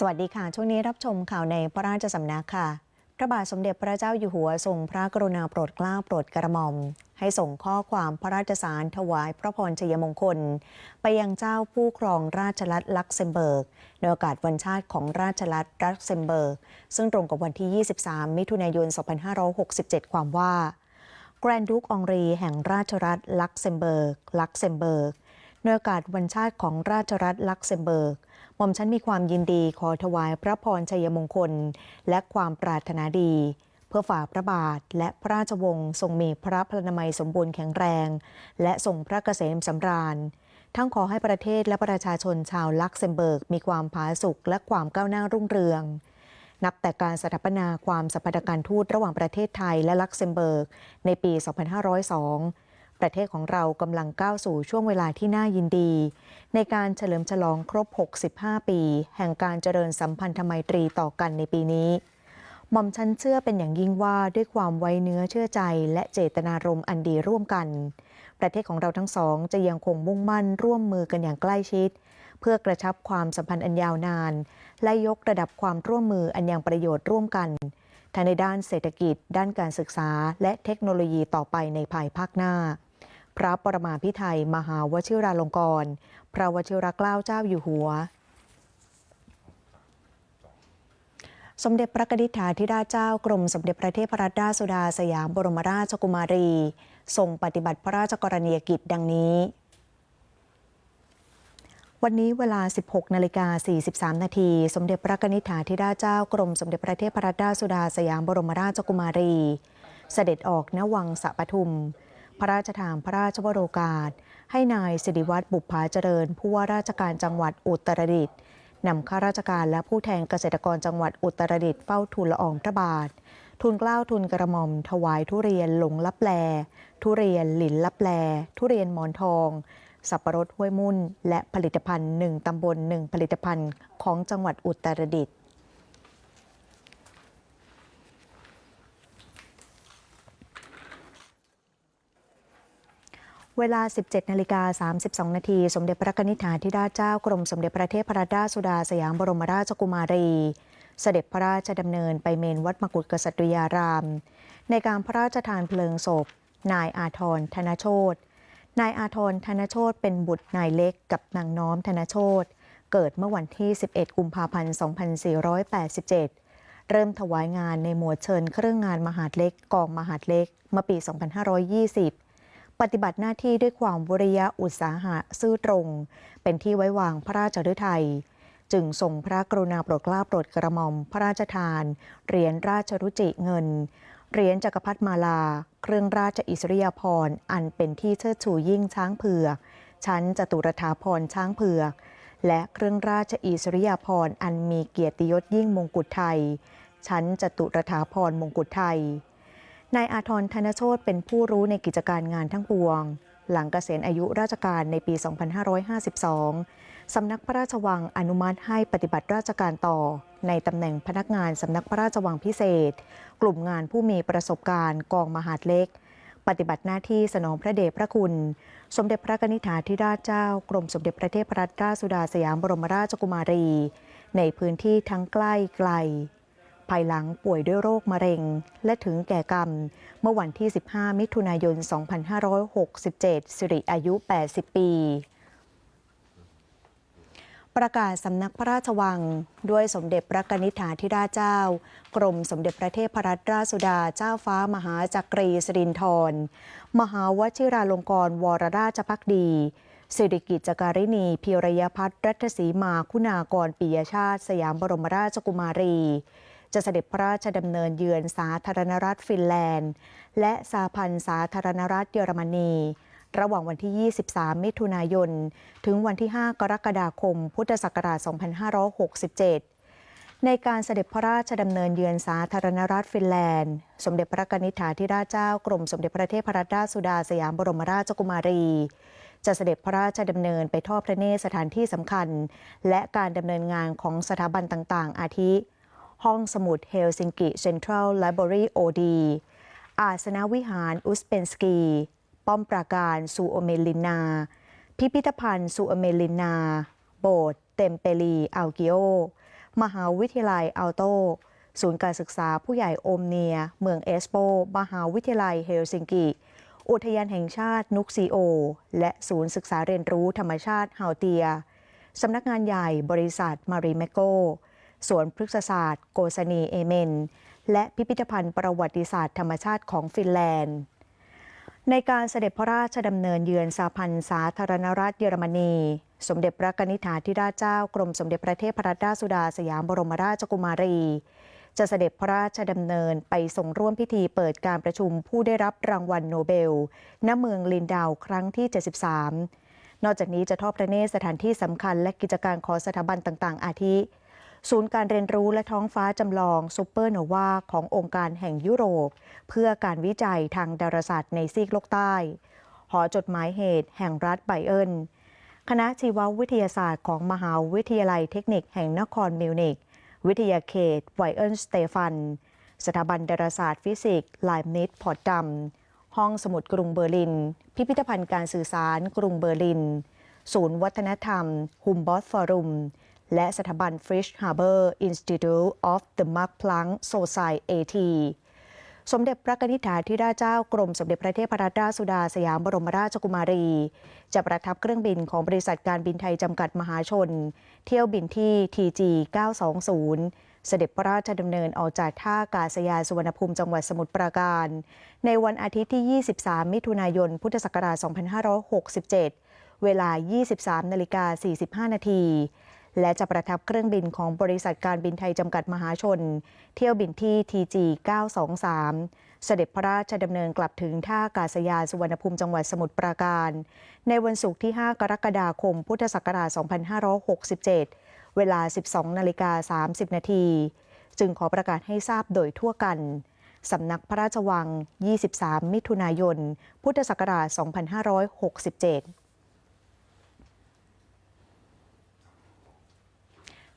สวัสดีค่ะ ช่วงนี้รับชมข่าวในพระราชสำนักค่ะ พระบาทสมเด็จพระเจ้าอยู่หัวทรงพระกรุณาโปรดเกล้าโปรดกระหม่อม ให้ส่งข้อความพระราชสารถวายพระพรชัยมงคล ไปยังเจ้าผู้ครองราชลัดลักเซมเบิร์กในโอกาสวันชาติของราชลัดลักเซมเบิร์ก ซึ่งตรงกับวันที่ 23 มิถุนายน 2567 ความว่า แกรนด์ดูกองรีแห่งราชรัฐลักเซมเบิร์กลักเซมเบิร์กในโอกาสวันชาติของราชรัฐลักเซมเบิร์ก หม่อมฉันมีความยินดีขอถวายพระพรชัยมงคล และความปรารถนาดี เพื่อฝ่าพระบาทและพระราชวงศ์ทรงมีพระพลานามัยสมบูรณ์แข็งแรง และทรงพระเกษมสำราญ ทั้งขอให้ประเทศและประชาชนชาวลักเซมเบิร์ก มีความผาสุกและความก้าวหน้ารุ่งเรือง นับแต่การสถาปนาความสัมพันธการทูตระหว่างประเทศไทยและลักเซมเบิร์ก ในปี 2502 ประเทศของเรากำลังก้าวสู่ช่วงเวลาที่น่ายินดี ในการเฉลิมฉลองครบ 65 ปี แห่งการเจริญสัมพันธไมตรีต่อกันในปีนี้หม่อมฉันเชื่อเป็นอย่างยิ่งว่าด้วยความไว้เนื้อเชื่อใจ และเจตนารมณ์อันดีร่วมกัน ประเทศของเราทั้งสองจะยังคงมุ่งมั่นร่วมมือกันอย่างใกล้ชิด เพื่อกระชับความสัมพันธ์อันยาวนาน และยกระดับความร่วมมืออันยังประโยชน์ร่วมกันทั้งในด้านเศรษฐกิจ ด้านการศึกษา และเทคโนโลยีต่อไปในภายภาคหน้า พระปรมาภิไธยมหาวชิราลงกรณ์พระวชิรเกล้าเจ้าอยู่หัว สมเด็จพระกนิษฐาธิราชเจ้ากรมสมเด็จพระเทพรัตนราชสุดาสยามบรมราชกุมารี ทรงปฏิบัติพระราชกรณียกิจดังนี้ วันนี้เวลา 16 นาฬิกา 43 นาที สมเด็จพระกนิษฐาธิราชเจ้ากรมสมเด็จพระเทพรัตนราชสุดาสยามบรมราชกุมารี เสด็จออกณวังสะปทุม พระราชทานพระราชวโรกาส ให้นายสิริวัตรบุพภาเจริญ ผู้ว่าราชการจังหวัดอุตรดิตถ์นำข้าราชการและผู้แทนเกษตรกรจังหวัดอุตรดิตถ์เฝ้าทูลละอองพระบาท ทูลเกล้าทูลกระหม่อม ถวายทุเรียนหลงลับแล ทุเรียนหลินลับแล ทุเรียนหมอนทอง สับปะรดห้วยมุ่น และผลิตภัณฑ์หนึ่งตำบลหนึ่งผลิตภัณฑ์ของจังหวัดอุตรดิตถ์ เวลา 17 นาฬิกา 32 นาที สมเด็จพระนิษฐาธิราชเจ้ากรมสมเด็จพระเทพรัตนราชสุดาสยามบรมราชกุมารี เสด็จพระราชดำเนินไปเมนวัดมกุฏกษัตริยาราม ในการพระราชทานเพลิงศพ นายอาทรธนโชตนายอาทรธนโชตเป็นบุตรนายเล็กกับนางน้อมธนโชตเกิดเมื่อวันที่ 11 กุมภาพันธ์ 2487 เริ่มถวายงานในหมวดเชิญเครื่องงานมหาดเล็กกองมหาดเล็กเมื่อปี 2520 ปฏิบัติหน้าที่ด้วยความวิริยะอุตสาหะซื่อตรง เป็นที่ไว้วางพระราชฤทัยจึงทรงพระกรุณาโปรดเกล้าโปรดกระหม่อมพระราชทานเหรียญราชรุจิเงินเหรียญจักรพรรดิมาลา เครื่องราชอิสริยาภรณ์อันเป็นที่เชิดชูยิ่งช้างเผือกชั้นจตุรถาภรณ์ช้างเผือกและเครื่องราชอิสริยาภรณ์อันมีเกียรติยศยิ่งมงกุฎไทย ชั้นจตุรถาภรณ์มงกุฎไทย นายอาทรธนโชตเป็นผู้รู้ในกิจการงานทั้งปวง หลังเกษียณอายุราชการในปี 2552 สำนักพระราชวังอนุมัติให้ปฏิบัติราชการต่อ ในตำแหน่งพนักงานสำนักพระราชวังพิเศษ กลุ่มงานผู้มีประสบการณ์กองมหาดเล็ก ปฏิบัติหน้าที่สนองพระเดชพระคุณ สมเด็จพระนิษฐาธิราชเจ้ากรมสมเด็จพระเทพรัตนราชสุดาสยามบรมราชกุมารี ในพื้นที่ทั้งใกล้ไกล ภายหลังป่วยด้วยโรคมะเร็ง และถึงแก่กรรม เมื่อวันที่ 15 มิถุนายน 2567 สิริอายุ 80 ปี ประกาศสำนักพระราชวัง ด้วยสมเด็จพระกนิษฐาธิราชเจ้า กรมสมเด็จพระเทพรัตนราชสุดาเจ้าฟ้ามหาจักรีสิรินธรมหาวชิราลงกรณวรราชพักดีสิริกิจจการินีพิรยพัฒน์รัตศรีมาคุณากรปิยชาติ สยามบรมราชกุมารี จะเสด็จพระราชดำเนินเยือนสาธารณรัฐฟินแลนด์ และสาพันธ์สาธารณรัฐเยอรมนี ระหว่างวันที่ 23 มิถุนายน ถึงวันที่ 5 กรกฎาคม พุทธศักราช 2567ในการเสด็จพระราชดำเนินเยือนสาธารณรัฐฟินแลนด์ สมเด็จพระกนิษฐาธิราชเจ้ากรมสมเด็จพระเทพรัตนราชสุดาสยามบรมราชกุมารี จะเสด็จพระราชดำเนินไปทอดพระเนตรสถานที่สำคัญ และการดำเนินงานของสถาบันต่างๆ อาทิ ห้องสมุดเฮลซิงกิเซ็นทรัลไลบรารีโอดีอาสนวิหารอุสเปนสกี ป้อมปราการซูโอเมลินา พิพิธภัณฑ์ซูโอเมลินา โบสถ์เตมเปลีอัลกิโอ มหาวิทยาลัยอัลโต ศูนย์การศึกษาผู้ใหญ่โอมเนีย เมืองเอสโป มหาวิทยาลัยเฮลซิงกิ อุทยานแห่งชาตินุกซีโอ และศูนย์ศึกษาเรียนรู้ธรรมชาติฮาวเตีย สำนักงานใหญ่บริษัทมารีเมโก สวนพฤกษศาสตร์ โกสนีเอเมน และพิพิธภัณฑ์ประวัติศาสตร์ธรรมชาติของฟินแลนด์ ในการเสด็จพระราชดำเนินเยือนสหพันธ์สาธารณรัฐเยอรมนี สมเด็จพระกนิษฐาธิราชเจ้ากรมสมเด็จพระเทพรัตนราชสุดาสยามบรมราชกุมารี จะเสด็จพระราชดำเนินไปส่งร่วมพิธีเปิดการประชุมผู้ได้รับรางวัลโนเบล ณ เมืองลินดาวครั้งที่ 73นอกจากนี้จะทอดพระเนตรสถานที่สำคัญและกิจการของสถาบันต่าง ๆ อาทิ ศูนย์การเรียนรู้และท้องฟ้าจำลองซูเปอร์โนวาขององค์การแห่งยุโรป เพื่อการวิจัยทางดาราศาสตร์ในซีกโลกใต้ หอจดหมายเหตุแห่งรัฐไบเอิลคณะชีววิทยาศาสตร์ของมหาวิทยาลัยเทคนิคแห่งนครมิวนิกวิทยาเขตไวเอิลสเตฟัน สถาบันดาราศาสตร์ฟิสิกส์ไลม์นิดพอร์ตดัมห้องสมุดกรุงเบอร์ลิน พิพิธภัณฑ์การสื่อสารกรุงเบอร์ลิน ศูนย์วัฒนธรรม ฮุมบอสฟอรุม และสถาบัน Fish Harbor Institute of the Max Planck Society สมเด็จพระกนิษฐาธิราชเจ้ากรมสมเด็จพระเทพรัตนราชสุดาสยามบรมราชกุมารี จะประทับเครื่องบินของบริษัทการบินไทยจำกัดมหาชน เที่ยวบินที่ TG 920 เสด็จพระราชดำเนินออกจากท่าอากาศยานสุวรรณภูมิจังหวัดสมุทรปราการ ในวันอาทิตย์ที่ 23 มิถุนายน พุทธศักราช 2567 เวลา 23 นาฬิกา 45 นาที และจะประทับเครื่องบินของบริษัทการบินไทยจำกัดมหาชน เที่ยวบินที่ TG 923 เสด็จพระราชดำเนินกลับถึงท่าอากาศยานสุวรรณภูมิจังหวัดสมุทรปราการ ในวันศุกร์ที่ 5 กรกฎาคม พุทธศักราช 2567 เวลา 12 นาฬิกา 30 นาทีจึงขอประกาศให้ทราบโดยทั่วกัน สำนักพระราชวัง 23 มิถุนายน พุทธศักราช 2567